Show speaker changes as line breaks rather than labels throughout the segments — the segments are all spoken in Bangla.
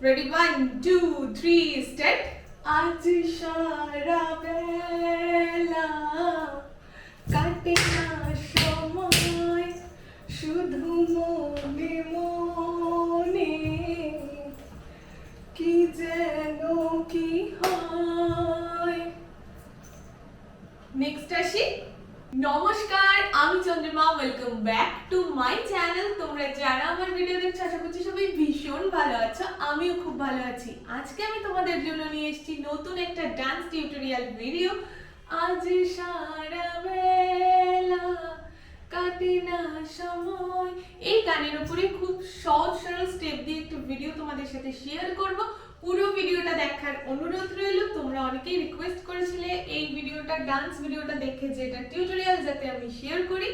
Ready one two three start আজ সারা বেলা কাটে না সময় শুধু মনে মনে কি যেন কি হয় নেক্সট আসি নমস্কার, আমি Chandrima welcome back to my channel তোমরা যারা আমার ভিডিও দেখছ, আশা করছি সবাই ভীষণ ভালো আছো, আমিও খুব ভালো আছি। আজকে আমি তোমাদের জন্য নিয়ে এসেছি নতুন একটা ডান্স টিউটোরিয়াল ভিডিও আজ সারা বেলা কাটে না সময়। এই গানের উপরে খুব সহজ সরল স্টেপ দিয়ে একটু ভিডিও তোমাদের সাথে শেয়ার করব। পুরো ভিডিওটা দেখার অনুরোধ রইল, তোমরা অনেকেই রিকোয়েস্ট এই ভিডিওটা ডান্স ভিডিওটা দেখে যে এটা টিউটোরিয়াল যাতে আমি শেয়ার করি।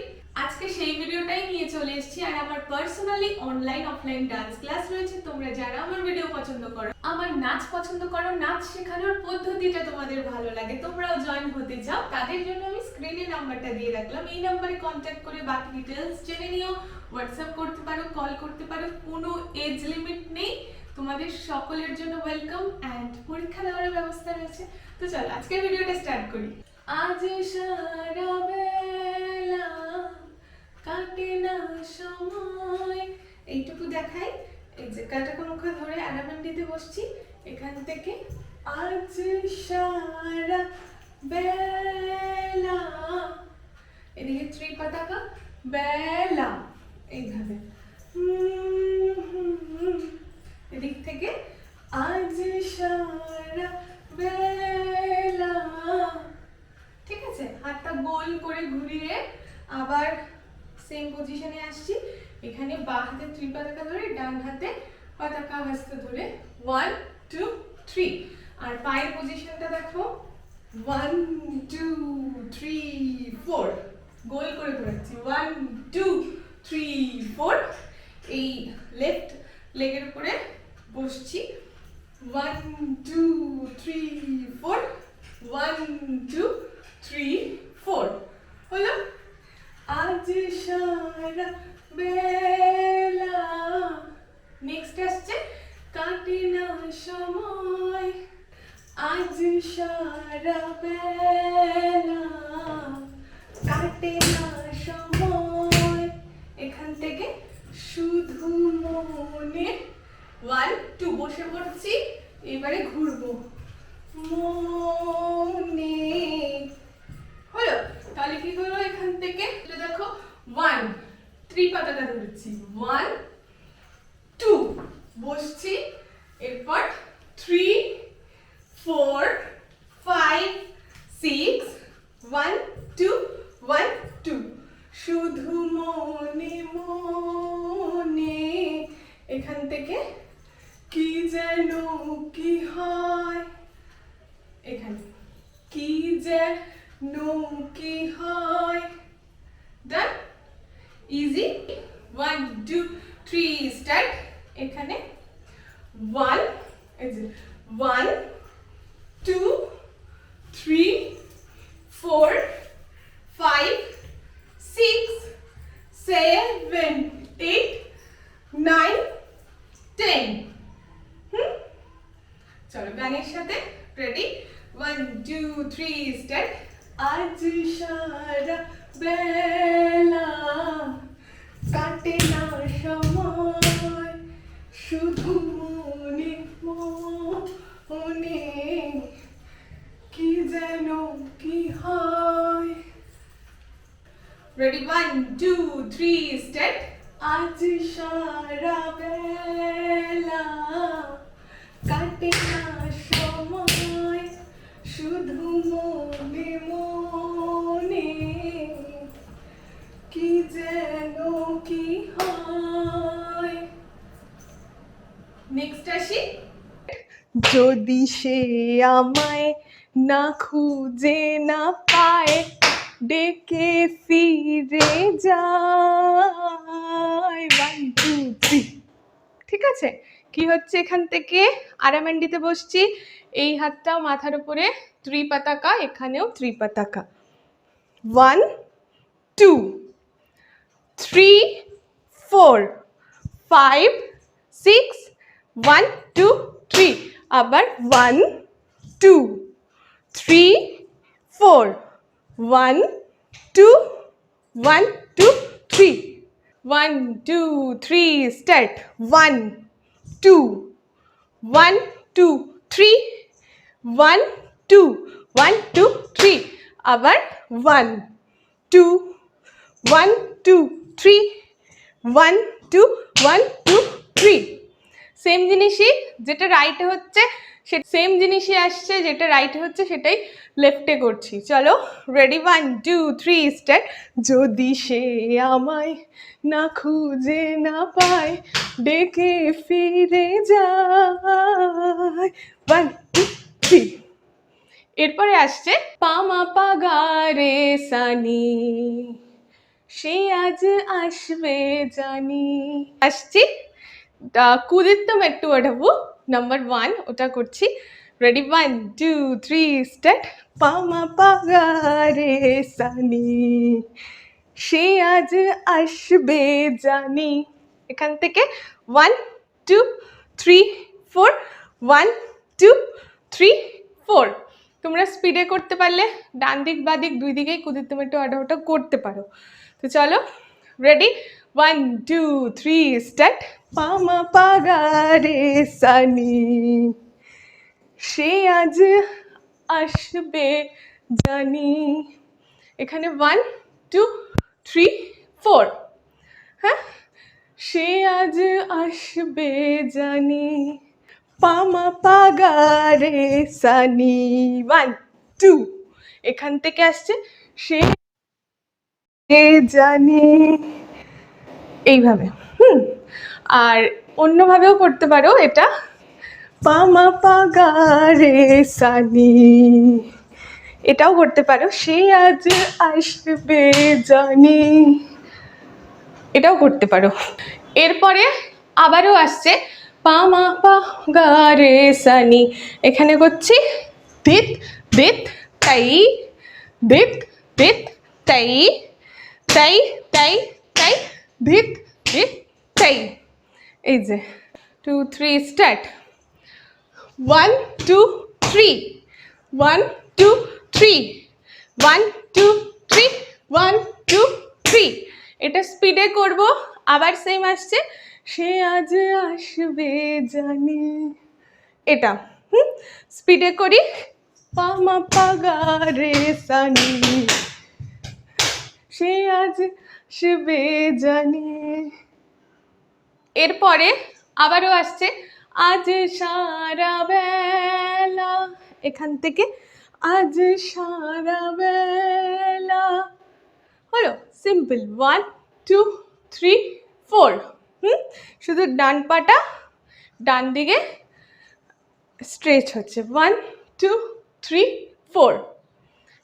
আজকে সেই ভিডিওটাই নিয়ে চলে এসেছি। আর আমার personally online offline dance class রয়েছে। তোমরা যারা আমার ভিডিও পছন্দ করো, আমার নাচ পছন্দ করো, নাচ শেখানোর পদ্ধতিটা তোমাদের ভালো লাগে, তোমরাও জয়েন হতে চাও। তাদের জন্য আমি স্ক্রিনে নাম্বারটা দিয়ে রাখলাম। এই নাম্বারে কন্ট্যাক্ট করে বাকি ডিটেলস জেনে নিও। হোয়াটসঅ্যাপ করতে পারো কল করতে পারো। কোনো এজ লিমিট নেই। তোমাদের সকলের জন্য ওয়েলকাম অ্যান্ড পরীক্ষা দেওয়ার ব্যবস্থা রয়েছে। তো চলো আজকের ভিডিওটা স্টার্ট করি। আজ সারা বেলা কাটে না সময়। এইটুকু দেখাই। এই যে কাটাকা মুখে ধরে আরামান্ডিতে বসছি। এখান থেকে আজ সারা বেলা। এদিকে ত্রি পতাকা বেলা। এইভাবে। হুম, হুম। এদিক থেকে আজ সারা বেলা। ঠিক আছে? হাতটা গোল করে ঘুরিয়ে আবার সেম পজিশনে আসছি। এখানে বা হাতে ত্রি পতাকা ধরে, ডান হাতে পতাকা হস্ত ধরে। ওয়ান টু থ্রি আর পায়ের পজিশনটা দেখো। ওয়ান টু থ্রি ফোর গোল করে ধরেছি ওয়ান টু থ্রি ফোর এই লেফট লেগের উপরে বসছি। One two three four one two three four হলো? আজ সারা বেলা নেক্সট আসছে কাটে না সময় আজ সারা বেলা কাটে না সময় এখান থেকে শুধু মনে ওয়ান টু বসে পড়ছি এবারে ঘুরবো মনে হলো তাহলে কি হলো এখান থেকে এটা দেখো ওয়ান থ্রি পাতাটা ধরেছি ওয়ান টু বসছি এরপর three four five six one two one two শুধু মনে মনে এখান থেকে কি যেন কি হয় এখানে কি যেন কি হয় ডান easy one two three start এখানে one one two three four five six seven eight nine ten হুম চলো গানের সাথে ready one two three start আজ সারা বেলা কাটে না সময় শুধু মনে মনে কি যেন কি হয় ready one two three start আজ সারা বেলা কাটে না শুধু মনে মনে কি যেন কি হয়? নেক্সট আসি। যদি সে আমায় না খুঁজে না পায়, ডেকে ফিরে যায়। ওয়ান টু ঠিক আছে? কি হচ্ছে এখান থেকে? আরামান্ডিতে বসছি। এই হাতটা মাথার উপরে ত্রি পতাকা এখানেও ত্রি পতাকা one two three four five six one two three আবার one two three four one two one two three one two three start one two one two three one two one two three আবার one two one two three one two one two three same জিনিসই যেটা রাইটে হচ্ছে, সে সেম জিনিসই আসছে, যেটা রাইটে হচ্ছে, সেটাই লেফটে করছি। চলো ready one two three start যদি সে আমায় না খুঁজে না পায়, ডেকে ফিরে যায়। ওয়ান টু এরপরে আসছে পামা পাগারে সানি। সে আজ আসবে জানি। আসছি। কুদিত্তম একটু ওঠাবো নাম্বার ওয়ান ওটা করছি। Ready one two three start পামা পাগারে সানি। সে আজ আসবে জানি। এখান থেকে one two three four one two three four তোমরা স্পিডে করতে পারলে, ডান দিক, বা দিক, দুই দিকেই কুদিত্তম একটু আটা ওটা করতে পারো। তো চলো ready one two three start পামা পাগারে সানি, সে আজ আসবে জানি। এখানে ওয়ান টু থ্রি ফোর হ্যাঁ? সে আজ আসবে জানি। পামা পাগারে সানি। ওয়ান টু এখান থেকে আসছে সে জানি। এইভাবে, হুম। আর অন্যভাবেও করতে পারো এটা। পামা পাগারে সানি। এটাও করতে পারো। সে আজ আসবে জানি। এটাও করতে পারো। এরপরে আবারও আসছে পামা পা গা রে সানি। এখানে করছি দিত দিত, তাই, দিত দিত, তাই তাই তাই তাই, দিত দিত, তাই। এই যে two three start one two three one two three one two three one two three এটা স্পিডে করব, আবার সেম আসছে। সে আজ আসবে জানি। এটা, হুম? স্পিডে করি। পামা পাগা রে সানি। সে আজ আসবে জানি। এরপরে আবারও আসছে আজ সারা বেলা। এখান থেকে আজ সারা বেলা। হলো simple one two three four হুম? শুধু ডান পাটা ডান দিকে স্ট্রেচ হচ্ছে। One two three four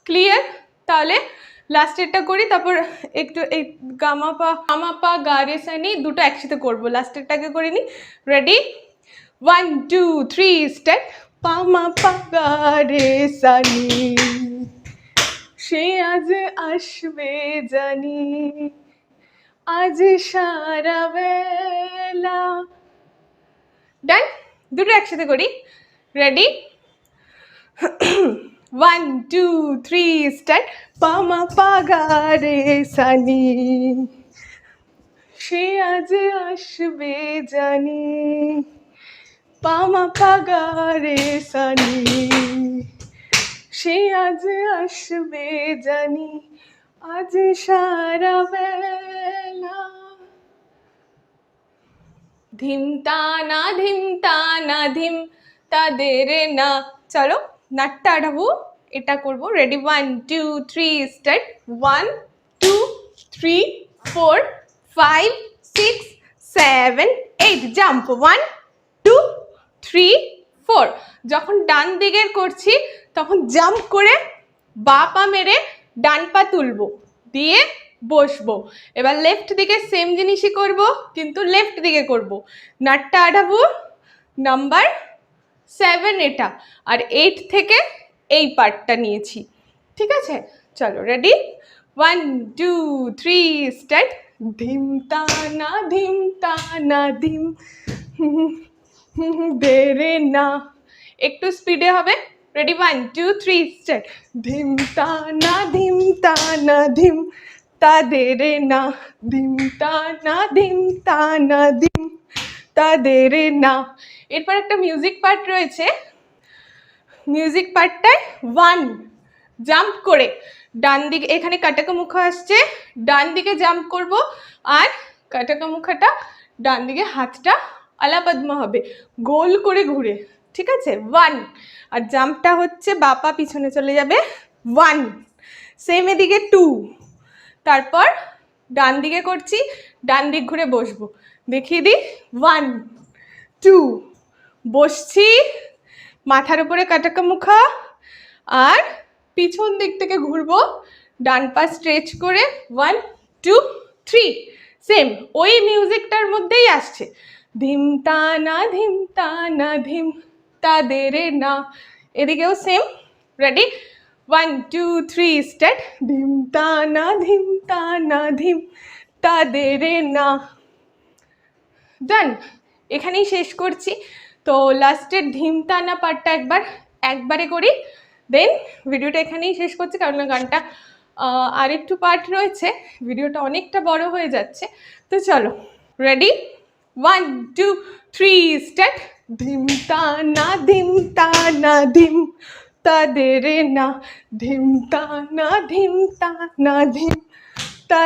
clear তাহলে লাস্টেরটা করি, তারপর একটু এই গামা পা গামা পা, গা, রে নি দুটো একসাথে করব। লাস্টেরটাকে করে নি। Ready one two three start পামা পা, গা, রে, সা, নি। সে আজ আসবে জানি। আজ সারা বেলা। ডান দুটো একসাথে করি। Ready one two three start পামা পাগারে সানি। সে আজ আসবে জানি। পামা পাগারে সানি। সে আজ আসবে জানি। আজ সারা বেলা। ধিম তানা ধিম তানা ধিম তাদের না। চলো, নাটটা আঠাবো এটা করব। Ready one two three start one two three four five six seven eight jump one two three four যখন ডান দিকের করছি, তখন জাম্প করে বা পা মেরে ডান পা তুলবো, দিয়ে বসবো। এবার লেফট দিকে সেম জিনিসই করব, কিন্তু লেফট দিকে করব। নাটটা আঠাবো নাম্বার সেভেন এটা, আর এইট থেকে এই পার্টটা নিয়েছি। ঠিক আছে? চলো ready one two three start ধিম তানা ধিম তানা, ধিম। দে রে না। একটু স্পিডে হবে। Ready one two three start ধিম তা না, ধিম তা না, ধিম তা দে রে না। ধিম তা না, ধিম তা না, ধিম তা দে রে না। এরপর একটা মিউজিক পার্ট রয়েছে। মিউজিক পার্টটায় ওয়ান জাম্প করে। ডান দিকে, এখানে কাটাকা মুখ আসছে। ডান দিকে জাম্প করব আর কাটাকা মুখাটা ডান দিকে হাতটা আলাপদ্মা হবে। গোল করে ঘুরে। ঠিক আছে? ওয়ান আর জাম্পটা হচ্ছে বাপা পিছনে চলে যাবে। ওয়ান সেম এদিকে টু তারপর ডান দিকে করছি, ডান দিক ঘুরে বসবো। দেখিয়ে দিই। ওয়ান টু বসছি, মাথার উপরে কাটাকা মুখা, আর পিছন দিক থেকে ঘুরবো, ডান পা স্ট্রেচ করে। ওয়ান টু থ্রি সেম ওই মিউজিকটার মধ্যেই আসছে। ধিম তা না ধিম। তা না এদিকেও same ready one two three start ধিম তা না ধিম তা না ধিম না ডান এখানেই শেষ করছি। তো লাস্টের ধিমতানা পার্টটা একবার, একবারে করি। দেন ভিডিওটা এখানেই শেষ করছি, কারণ গানটা আরেকটু পার্ট রয়েছে। ভিডিওটা অনেকটা বড় হয়ে যাচ্ছে। তো চলো ready one two three start ধিম তা দে রে না ধিমতানা ধিমতানা ধিম তা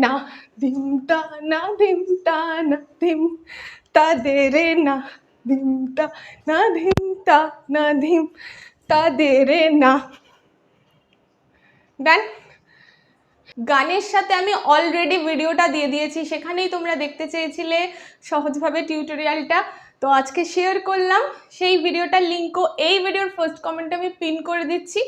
না ধিম, তা না ধিম তা না ধিম তা দে রে না ধিম তা না ধিম তা না ধিম, তা দে রে না। ডান গানের সাথে আমি অলরেডি ভিডিওটা দিয়ে দিয়েছি, সেখানেই তোমরা দেখতে চেয়েছিলে সহজভাবে টিউটোরিয়ালটা তো আজকে শেয়ার করলাম। সেই ভিডিওটার লিঙ্কও এই ভিডিওর ফার্স্ট কমেন্টে আমি পিন করে দিচ্ছি।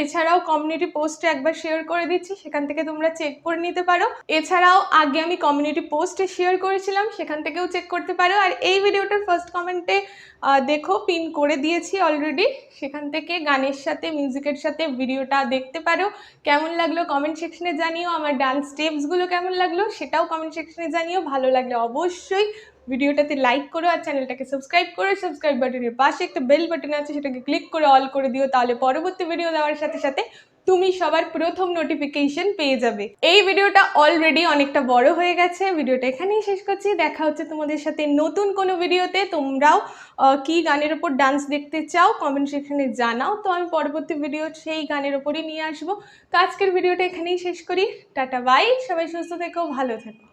এছাড়াও কমিউনিটি পোস্টে একবার শেয়ার করে দিচ্ছি, সেখান থেকে তোমরা চেক করে নিতে পারো। এছাড়াও আগে আমি কমিউনিটি পোস্টে শেয়ার করেছিলাম, সেখান থেকেও চেক করতে পারো। আর এই ভিডিওটার ফার্স্ট কমেন্টে দেখো পিন করে দিয়েছি অলরেডি সেখান থেকে গানের সাথে মিউজিকের সাথে ভিডিওটা দেখতে পারো। কেমন লাগল কমেন্ট সেকশনে জানিও। আমার ডান্স স্টেপসগুলো কেমন লাগল সেটাও কমেন্ট সেকশনে জানিও। ভালো লাগলে অবশ্যই ভিডিওটাতে লাইক করো আর চ্যানেলটাকে সাবস্ক্রাইব করো। সাবস্ক্রাইব বাটনের পাশে একটা বেল বাটন আছে, সেটাকে ক্লিক করে অল করে দিও, তাহলে পরবর্তী ভিডিও দেওয়ার সাথে সাথে তুমি সবার প্রথম নোটিফিকেশন পেয়ে যাবে। এই ভিডিওটা অলরেডি অনেকটা বড় হয়ে গেছে। ভিডিওটা এখানেই শেষ করছি। দেখা হচ্ছে তোমাদের সাথে নতুন কোনো ভিডিওতে তোমরাও কি গানের ওপর ডান্স দেখতে চাও কমেন্ট সেকশনে জানাও। তো আমি পরবর্তী ভিডিও সেই গানের ওপরই নিয়ে আসব। তো আজকের ভিডিওটা এখানেই শেষ করি। টাটা বাই সবাই সুস্থ থেকো, ভালো থেকো।